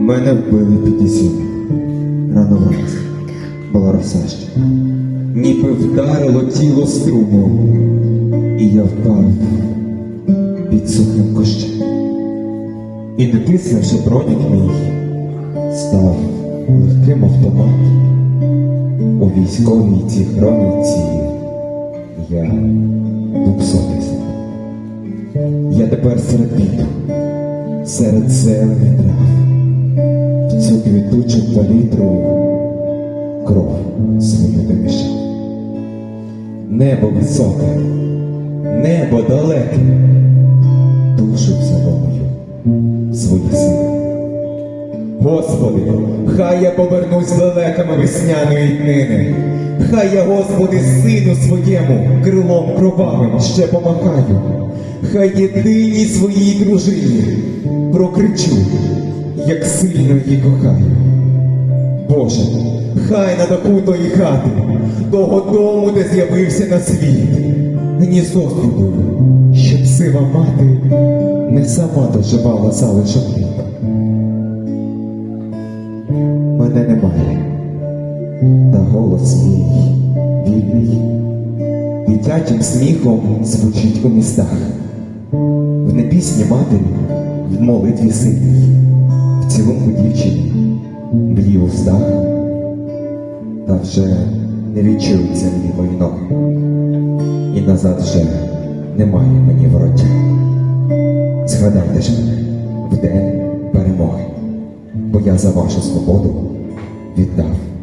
Мене вбили під ізюм. Рано вранці була роса ще. Ніби вдарило тіло струмом, і я впав під сухим кущем. І не тиснувши бронік мій, став легким автомат. У військовій цій хроніці я двохсотий. Я тепер серед вітру, серед зелені трав цю квітучу палітру кров свою дивиш. Небо високе, небо далеке, Господи, хай я повернусь лелеками весняної днини. Хай я, Господи, сину своєму крилом кровавим ще помахаю. Хай єдиній своїй дружині прокричу, як сильно її кохаю. Боже, хай на даху тої хати, того дому, де з'явився на світ, гніздо збудую, щоб сива мати не сама доживала залишок літ. Мене немає, та голос мій вільний, дитячим сміхом звучить у містах, в непісній матері, в молитві синій, в цілунку дівчині, в її устах, та вже не відчуються мені мої ноги, і назад вже немає мені вороття. Згадайте ж мене в день перемоги, бо я за вашу свободу de Davi.